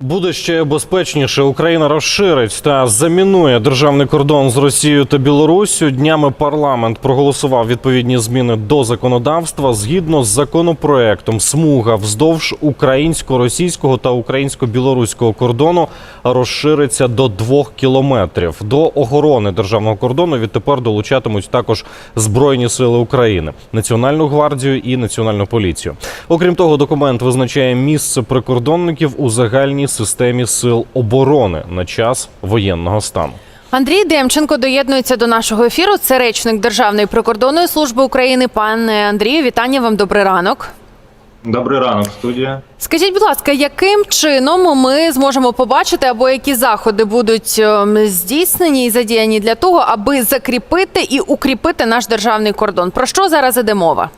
Буде ще безпечніше. Україна розширить та замінує державний кордон з Росією та Білоруссю. Днями парламент проголосував відповідні зміни до законодавства. Згідно з законопроектом, смуга вздовж українсько-російського та українсько-білоруського кордону розшириться до двох кілометрів. До охорони державного кордону відтепер долучатимуть також збройні сили України, Національну гвардію і національну поліцію. Окрім того, документ визначає місце прикордонників у загальній системі сил оборони на час воєнного стану. Андрій Демченко доєднується до нашого ефіру. Це речник Державної прикордонної служби України. Пане Андрію, вітання вам. Добрий ранок. Добрий ранок, студія. Скажіть, будь ласка, яким чином ми зможемо побачити або які заходи будуть ем, здійснені і задіяні для того, аби закріпити і укріпити наш державний кордон? Про що зараз іде мова?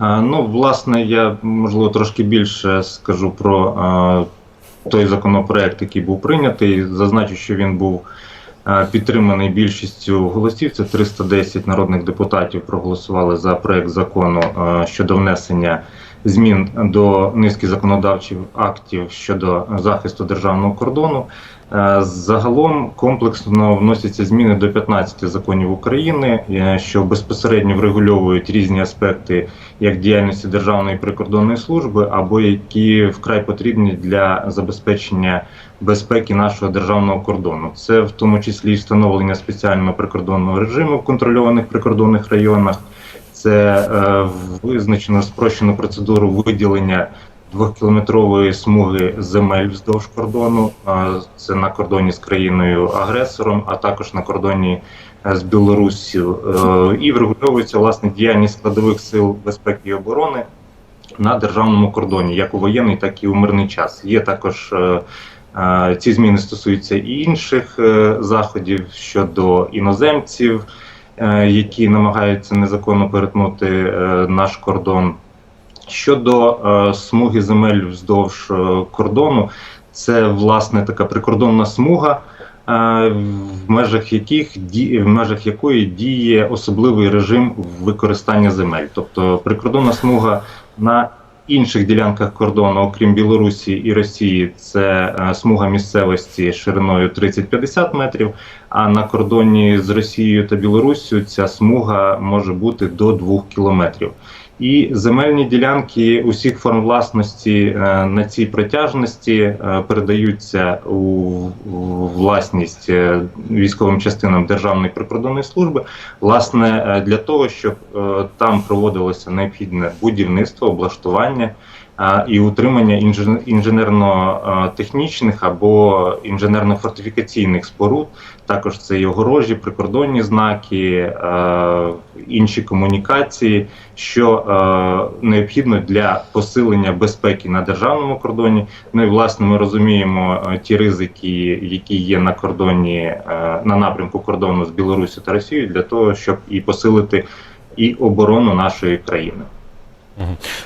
Ну, власне, я можливо трошки більше скажу про той законопроект, який був прийнятий. Зазначу, що він був підтриманий більшістю голосів. Це 310 народних депутатів проголосували за проект закону щодо внесення змін до низки законодавчих актів щодо захисту державного кордону. Е, Загалом комплексно вносяться зміни до 15 законів України, е, що безпосередньо врегульовують різні аспекти як діяльності Державної прикордонної служби, або які вкрай потрібні для забезпечення безпеки нашого державного кордону. Це в тому числі встановлення спеціального прикордонного режиму в контрольованих прикордонних районах. Це е, визначено спрощену процедуру виділення двохкілометрової смуги земель вздовж кордону. Це на кордоні з країною агресором, а також на кордоні е, з Білоруссю. Е, І врегульовується власне діяльність складових сил безпеки і оборони на державному кордоні, як у воєнний, так і у мирний час. Є також е, ці зміни стосуються і інших заходів щодо іноземців, які намагаються незаконно перетнути е, наш кордон. Щодо е, смуги земель вздовж е, кордону, це власне така прикордонна смуга, е, в межах яких в межах якої діє особливий режим використання земель. Тобто прикордонна смуга на інших ділянках кордону, окрім Білорусі і Росії, це е, смуга місцевості шириною 30-50 метрів. А на кордоні з Росією та Білоруссю ця смуга може бути до 2 кілометрів. І земельні ділянки усіх форм власності е, на цій протяжності е, передаються у, власність е, військовим частинам Державної прикордонної служби, власне, для того, щоб там проводилося необхідне будівництво, облаштування і утримання інженерно-технічних або інженерно-фортифікаційних споруд. Також це і огорожі, прикордонні знаки, інші комунікації, що необхідно для посилення безпеки на державному кордоні. Ну і власне ми розуміємо ті ризики, які є на кордоні на напрямку кордону з Білорусі та Росією, для того, щоб і посилити і оборону нашої країни.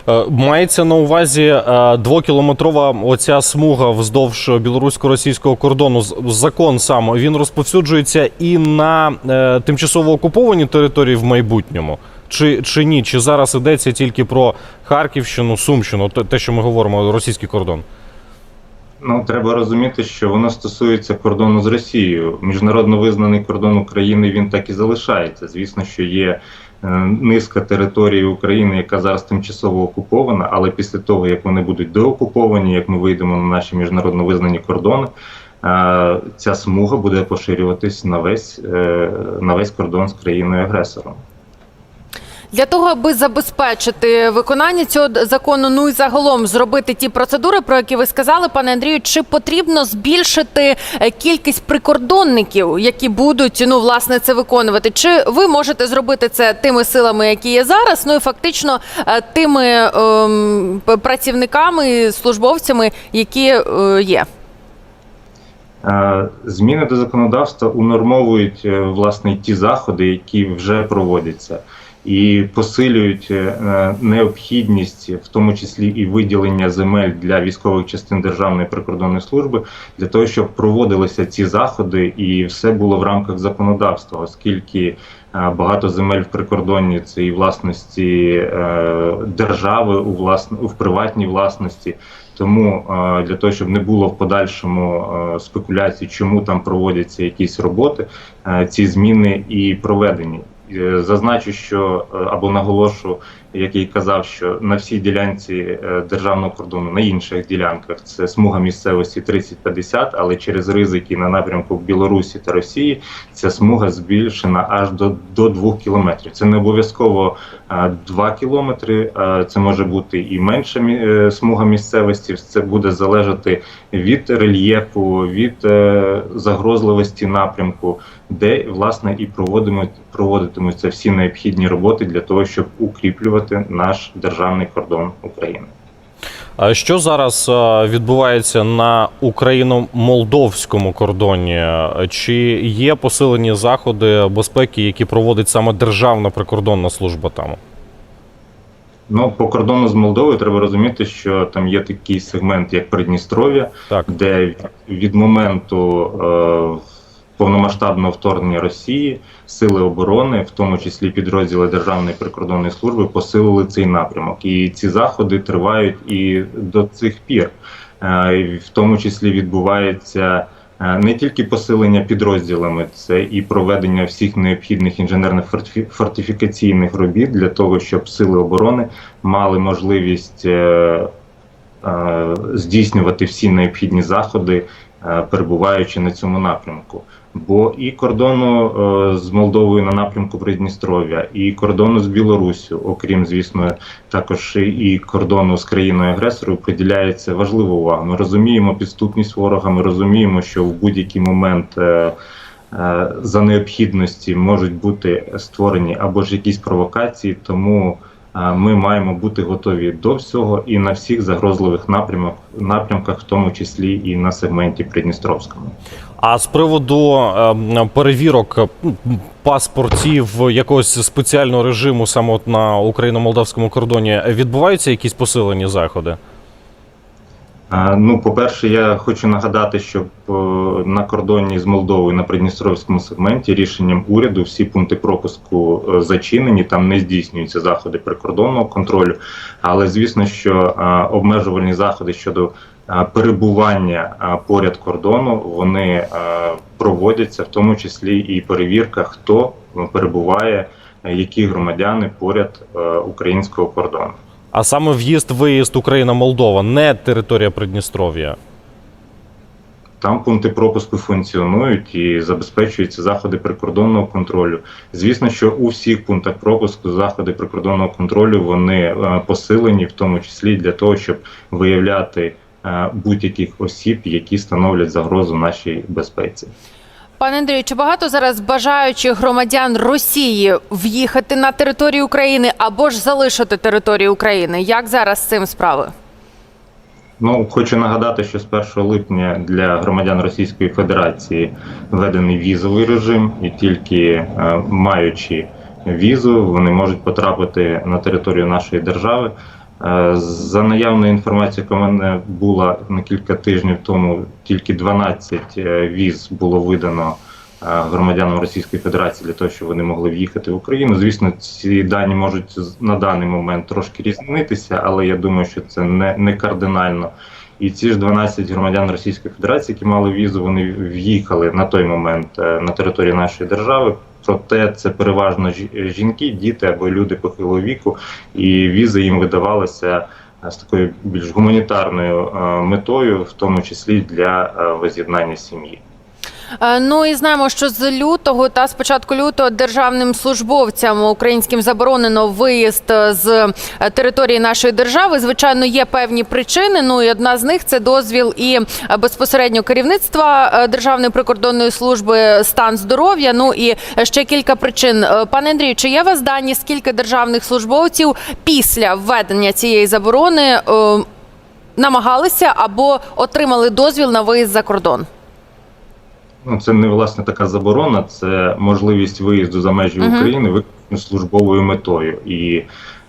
Е, Мається на увазі е, двокілометрова оця смуга вздовж білорусько-російського кордону. Закон сам він розповсюджується і на е, тимчасово окуповані території в майбутньому. Чи, чи ні? Чи зараз йдеться тільки про Харківщину, Сумщину, те, що ми говоримо, російський кордон? Ну, треба розуміти, що воно стосується кордону з Росією. Міжнародно визнаний кордон України він так і залишається. Звісно, що є низка території України, яка зараз тимчасово окупована, але після того, як вони будуть деокуповані, як ми вийдемо на наші міжнародно визнані кордони, е, ця смуга буде поширюватись на весь, е, на весь кордон з країною агресором. Для того, аби забезпечити виконання цього закону, ну і загалом зробити ті процедури, про які ви сказали, пане Андрію, чи потрібно збільшити е, кількість прикордонників, які будуть ну власне це виконувати? Чи ви можете зробити це тими силами, які є зараз? Ну і фактично е, тими ем, працівниками, службовцями, які е, є? Е, Зміни до законодавства унормовують власне ті заходи, які вже проводяться, і посилюють е, необхідність, в тому числі і виділення земель для військових частин Державної прикордонної служби, для того, щоб проводилися ці заходи, і все було в рамках законодавства, оскільки е, багато земель в прикордонні це і власності е, держави у власне в приватній власності. Тому для того, щоб не було в подальшому спекуляцій, чому там проводяться якісь роботи, ці зміни і проведені. Е, Зазначу, що е, або наголошу, як я й казав, що на всій ділянці е, державного кордону, на інших ділянках це смуга місцевості 30-50, але через ризики на напрямку Білорусі та Росії ця смуга збільшена аж до, до 2 кілометрів. Це не обов'язково е, 2 кілометри, це може бути і менша смуга місцевості. Це буде залежати від рельєфу, від загрозливості напрямку, де власне і проводимо проводитимуться всі необхідні роботи для того, щоб укріплювати наш державний кордон України. А Що зараз е, відбувається на україно-молдовському кордоні? Чи є посилені заходи безпеки, які проводить саме Державна прикордонна служба там? Ну по кордону з Молдовою треба розуміти, що там є такий сегмент, як Придністров'я, де від- від моменту е, повномасштабного вторгнення Росії сили оборони, в тому числі підрозділи Державної прикордонної служби, посилили цей напрямок. І ці заходи тривають і до цих пір. Е, в тому числі відбувається. е, Не тільки посилення підрозділами, це і проведення всіх необхідних інженерних фортифі- фортифікаційних робіт для того, щоб сили оборони мали можливість е, здійснювати всі необхідні заходи, перебуваючи на цьому напрямку. Бо і кордону е, з Молдовою на напрямку Придністров'я, і кордону з Білоруссю, окрім звісно, також і кордону з країною агресором, приділяється важлива увага. Ми розуміємо підступність ворога. Ми розуміємо, що в будь-який момент. е, е, За необхідності можуть бути створені або ж якісь провокації, тому ми маємо бути готові до всього і на всіх загрозливих напрямах напрямках, в тому числі і на сегменті Придністровському. А з приводу е, перевірок паспортів якогось спеціального режиму саме от на україно-молдавському кордоні відбуваються якісь посилені заходи? Ну, по-перше, я хочу нагадати, що е, на кордоні з Молдовою на Придністровському сегменті рішенням уряду всі пункти пропуску е, зачинені, там не здійснюються заходи прикордонного контролю. Але звісно, що е, обмежувальні заходи щодо перебування поряд кордону вони проводяться, в тому числі і перевірка, хто перебуває, які громадяни поряд українського кордону. А саме в'їзд, виїзд Україна-Молдова, не територія Придністров'я. Там пункти пропуску функціонують і забезпечуються заходи прикордонного контролю. Звісно, що у всіх пунктах пропуску заходи прикордонного контролю вони е, посилені, в тому числі для того, щоб виявляти е, будь-яких осіб, які становлять загрозу нашій безпеці. Пане Андрію, чи багато зараз бажаючих громадян Росії в'їхати на територію України або ж залишити територію України? Як зараз з цим справи? Ну, хочу нагадати, що з 1 липня для громадян Російської Федерації введений візовий режим, і тільки е, маючи візу, вони можуть потрапити на територію нашої держави. Е, За наявною інформацією, яка в мене була на кілька тижнів тому, тільки 12 е, віз було видано е, громадянам Російської Федерації для того, щоб вони могли в'їхати в Україну. Звісно, ці дані можуть на даний момент трошки різнитися, але я думаю, що це не, не кардинально. І ці ж 12 громадян Російської Федерації, які мали візу, вони в'їхали на той момент на територію нашої держави. Проте це переважно жі- жінки, діти або люди похилого віку, і візи їм видавалися е, з такою більш гуманітарною е, метою, в тому числі для е, воз'єднання сім'ї. Е, Ну і знаємо, що з лютого та з початку лютого державним службовцям українським заборонено виїзд е, з е, території нашої держави. Звичайно, є певні причини. Ну і одна з них це дозвіл і безпосередньо керівництва Державної прикордонної служби стан здоров'я. Ну і ще кілька причин. Пане Андрію, чи є вас дані, скільки державних службовців після введення цієї заборони намагалися або отримали дозвіл на виїзд за кордон? Ну, це не власне така заборона, це можливість виїзду за межі Мгм. України виключно службовою метою. І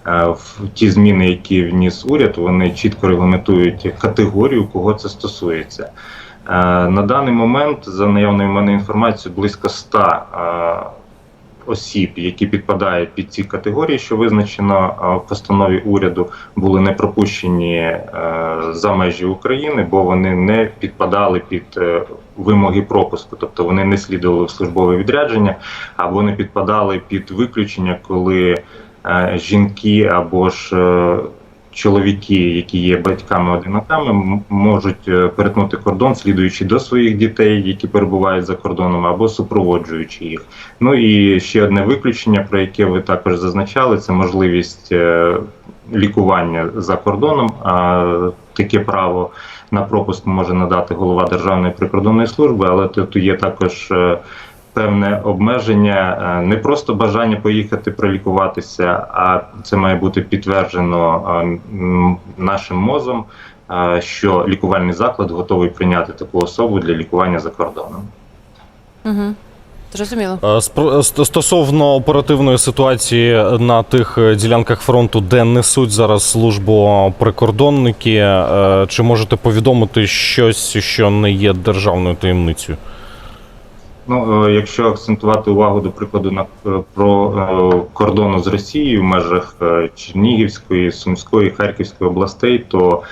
е, в ті зміни, які вніс уряд, вони чітко регламентують категорію, кого це стосується. Е, на даний момент, за наявною в мене інформацією, близько 100 е, осіб, які підпадають під ці категорії, що визначено е, в постанові уряду, були не пропущені е, за межі України, бо вони не підпадали під е, вимоги пропуску, тобто вони не слідували в службове відрядження або не підпадали під виключення, коли е, жінки або ж е, чоловіки, які є батьками-одинаками, можуть е, перетнути кордон, слідуючи до своїх дітей, які перебувають за кордоном, або супроводжуючи їх. Ну і ще одне виключення, про яке ви також зазначали, це можливість е, лікування за кордоном. А таке право на пропуск може надати голова Державної прикордонної служби, але тут є також. е, Певне обмеження, е, не просто бажання поїхати пролікуватися, а це має бути підтверджено е, нашим мозом, що лікувальний заклад готовий прийняти таку особу для лікування за кордоном. Угу. Зрозуміло. Е, Стосовно оперативної ситуації на тих е, ділянках фронту, де несуть зараз службу прикордонники, е, чи можете повідомити щось, що не є державною таємницею? Ну, е, якщо акцентувати увагу, до прикладу, на е, про е, кордону з Росією в межах е, Чернігівської, Сумської, Харківської областей, то е,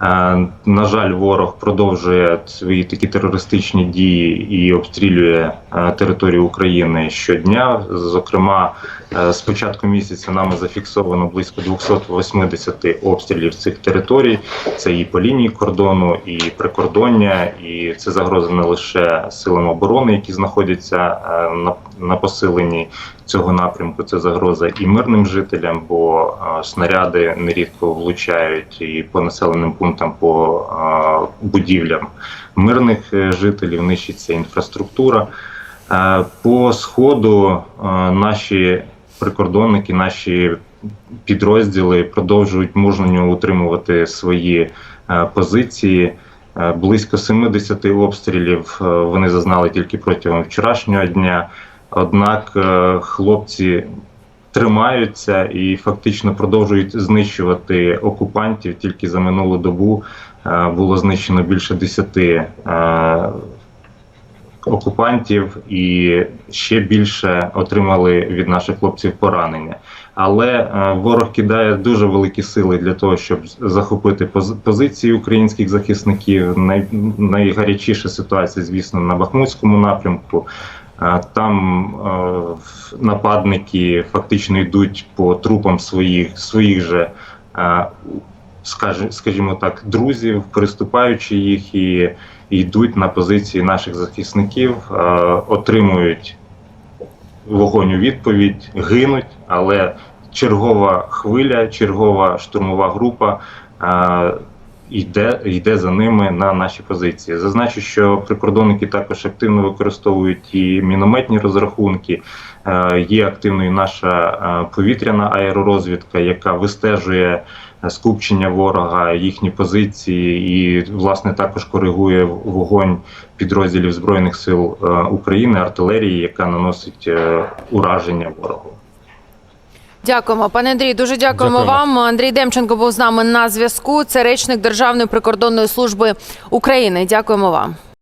на жаль, ворог продовжує свої такі терористичні дії і обстрілює е, територію України щодня. Зокрема, з початку місяця нами зафіксовано близько 280 обстрілів цих територій. Це і по лінії кордону, і прикордоння, і це загроза не лише силам оборони, які знаходяться е, на, посиленні цього напрямку. Це загроза і мирним жителям, бо е, снаряди нерідко влучають і по населеним пунктам, по е, будівлям мирних е, жителів, нищиться інфраструктура. Е, По сходу е, наші прикордонники, наші підрозділи продовжують мужньо утримувати свої е, позиції. Е, Близько 70 обстрілів е, вони зазнали тільки протягом вчорашнього дня. Однак хлопці тримаються і фактично продовжують знищувати окупантів. Тільки за минулу добу було знищено більше 10 е, окупантів, і ще більше отримали від наших хлопців поранення. Але е, ворог кидає дуже великі сили для того, щоб захопити поз- позиції українських захисників. Най, найгарячіша ситуація, звісно, на Бахмутському напрямку. Е, Там е, нападники фактично йдуть по трупам своїх своїх же, скажімо так, друзів, переступаючи їх і йдуть на позиції наших захисників, е, отримують вогонь у відповідь, гинуть, але чергова хвиля, чергова штурмова група е, йде, йде за ними на наші позиції. Зазначу, що прикордонники також активно використовують і мінометні розрахунки. Е, Є активною наша е, повітряна аеророзвідка, яка вистежує е, скупчення ворога, їхні позиції, і власне також коригує вогонь підрозділів збройних сил України, артилерії, яка наносить ураження ворогу. Дякуємо, пане Андрій. Дуже дякуємо, Дякуємо. вам. Андрій Демченко був з нами на зв'язку. Це речник Державної прикордонної служби України. Дякуємо вам.